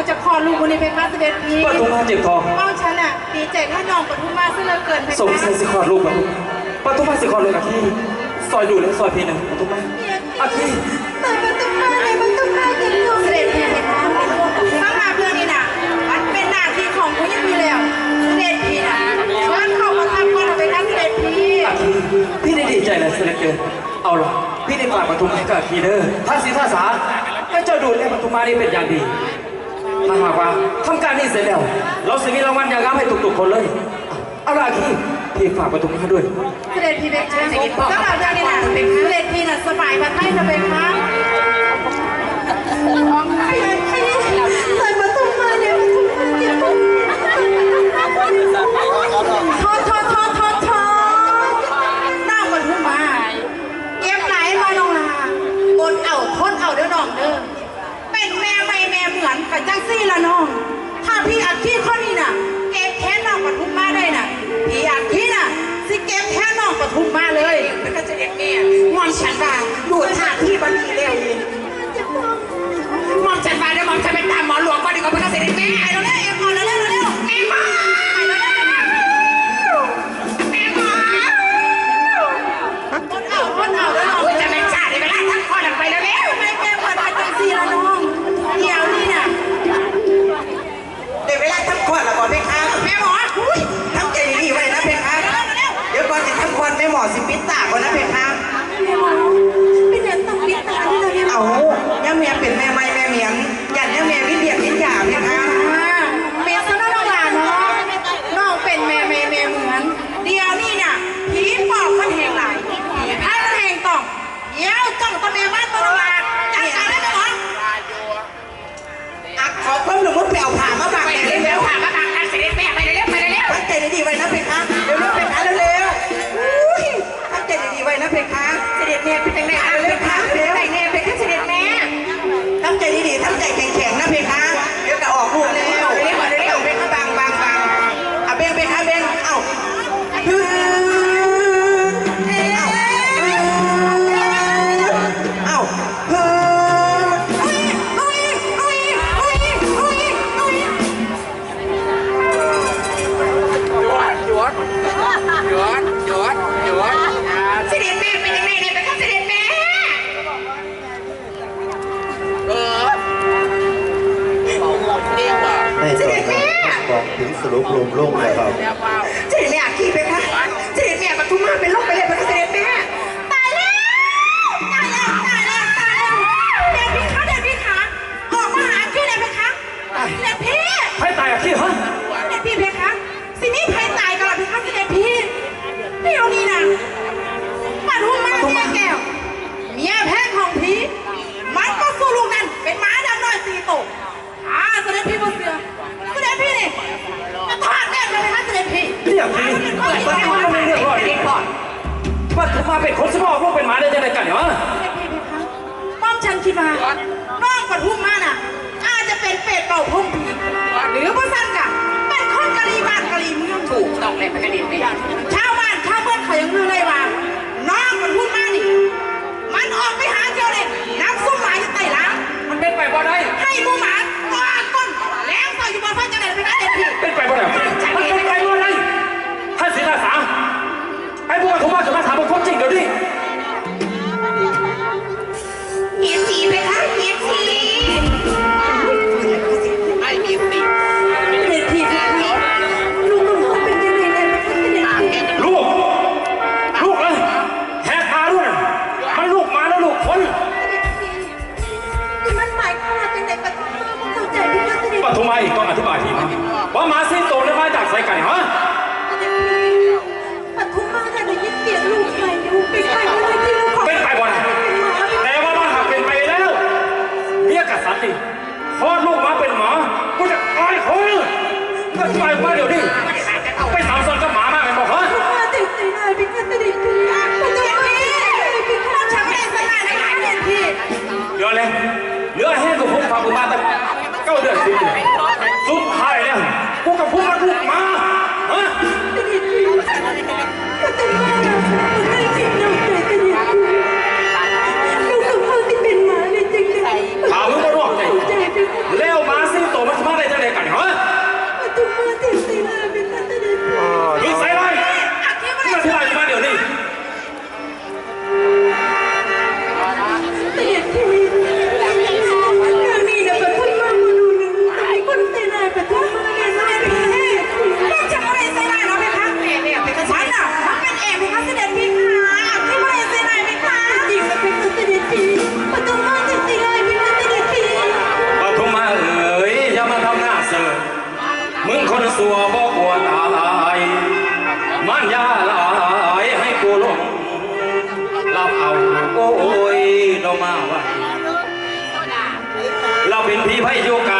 ราจะคอลูกบุรีเพชรมาสเด็จพีปทุมมาเจ็บทองเป้าฉันอะดีใจท่านน้องปทุมมาซะเหลืเกินเพชรสมเสด็สิขอดลูกนะปทุมมาสิขอดเลอะที่ซอยดูและซอยพีนึงปทุมมาอาที่เปิดประตูมาเลยประตูมาเก็บลูกเสด็จพีเพชรมามาเพื่อนี่นะมันเป็นหน้าที่ของผู้ยิ่งมีแล้วเสด็จพีนะเชิญเข้ามาทำก่อนไปนะเสด็จพี่พี่ได้ดีใจเล้วเสด็เกินเอาล่ะพี่ได้ฝากปทุมให้กับพีเดอร์ท่านสีท่าสาให้เจ้าดูแลปทุมมานี่เป็นอย่างดี ถ้าหากว่าทำการนี้เสร็จแล้ว เราสิมีรางวัลยางงามให้ทุกๆคนเลยเอาละพี่พี่ฝากไว้ตรงนี้ด้วย เสด็พี่เบคเชิญผมก็เราจะนี่นะเสด็จพี่น่ะสบายมันไม่จะเป็นพระ ละน้อง ถ้าพี่อักขี้คนนี้น่ะ เก็บแค้นน้องปทุมมาได้น่ะ พี่อักขี้น่ะ สิเก็บแค้นน้องปทุมมาเลยมันก็จะเด็กแม่มองฉันว่าดูท่าที่บันทีเร็วมองฉันว่าเดี๋ยวมองฉันเป็นตามหมอหลวงก็ดีกว่าเป็อนเสด็จแม่ไอ้เราเนี่ยเอ็มพอแล้วเง ได้สอนบอกถึงสรุปรวมโลกนะครับ มัก็นนี่ชาวบ้านชาวเมื่อเขายังรู้เลยว่ ตัวบ่กวนอะไรมันยาลายให้กูลงเราเอาโอ้ยเราาไว้เราเป็นพี่ไพ่โยกา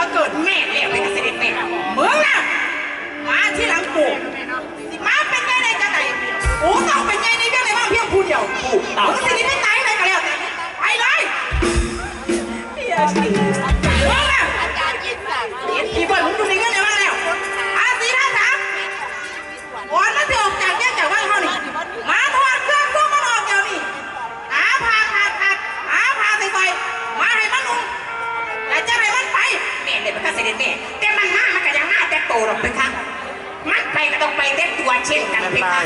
อเกิดแม่เลี้ยงไปกับเสด็จแม่เมืองน่ะมาที่หลังกูสิมาเป็นไงในจังไหนโอ้ต้องเป็นไงในเรื่องอะไรบ้างเพียงผู้เดียวมึงสินี่ไม่ตายเลยกันแล้วแต่ไปเลยเมืองน่ะอีเบิร์ดมึงดูในเรื่องอะไรบ้างแล้วอาสีท่าสามวันมาเถอะออกจากแยกจากบ้านเขานี่มาถอดเครื่องตัวมันออกเดี๋ยวนี้หาพาขาดขาดหาพาใส่ใส่มาให้มันนุ่งแต่จะให้มันไปแม่เลยมันก็เสด็จแม่แต่มันมามันก็ยังมาแต่โตหรอกเพคะมันไปก็ต้องไปเต็มตัวเช่นกันเพคะ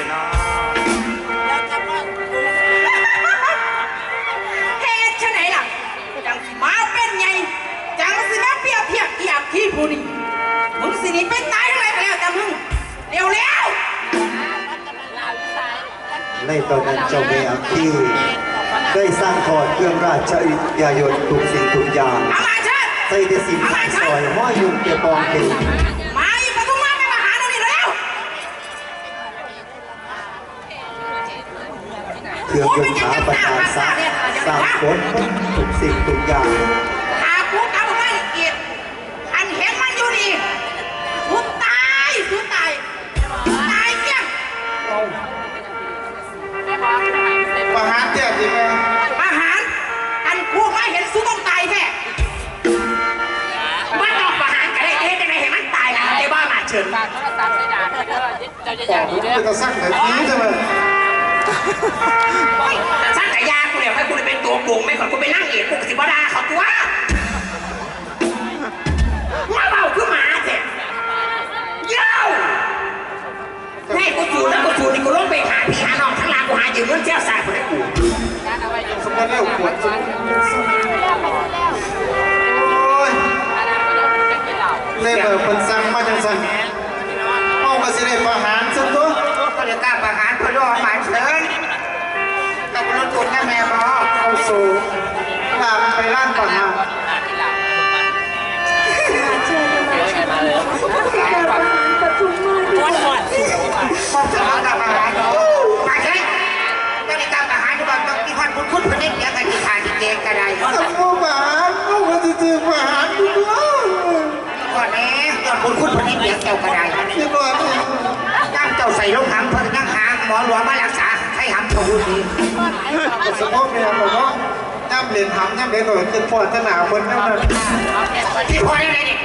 เหตุไฉนล่ะจังสิมาเป็นไงจังสิมาเปรียบเทียบเกียบที่ผู้นี้มึงสิหนีไปตายอะไรก็แล้วแต่มึงเร็วเร็วในตอนนั้นเจ้าแม่อัคคีได้สร้างถอดเครื่องราชอิยายนทุกสิ่งทุกอย่าง เอามาเดใส่แต่สินค้าซอยห้อยยุงเกียปองเก่งมาอีกประตูมาไม่มาหาเราดิเร็วเครื่องยนต์ขาประธานซักสามคนทุกสิ่งทุกอย่าง อเจ้าจะอยากดีเด้อเป็นกระสักแต่นี้ใช่ไหมแต่ช่างกะยากูเนี่ยให้กูเป็นตัวโกงไม่ขอนกูเป็นนั่งเอกกูสิบดาเขาตัวมาเบาคือหมาเถอะเย้าให้กูจูแล้วกูจูนี่กูลงไปหาพี่หาน้องทั้งลางกูหายืมเงินเจ้าสายคนให้กูการเอาไว้อยู่สมกันแล้วปวดสมโอ้ยอนาคตเราจะกินเหล้าเล่เบิร์เป็นสั่งมาจังสันเอามาสิได้ประหาร อหมายเชิญกับรถกดแม่แม่บอเอาสู่ลาไปร้านประหารกินเหล้ามาเลยพอจะมาทำอาหารเนาะไปใช่ต้องมีการประหารทุกคนต้องมีคนคุ้นคุ้นคนนี้เดียวกันที่ทานที่เจงก็ได้ก็ประหารก็มาจะจือประหารทุกคนก่อนแน่ก่อนคุ้นคุ้นคนนี้เดี๋ยวเจ้าก็ได้ที่ก่ มอหลวงมารักษาให้หำชวุดีสมมติเนี่ยผมว่าย่ำเหรียญหำย่ำเหรียญตัวเป็นปอดจะหนาคนนั่นน่ะที่พอได้เลยนี่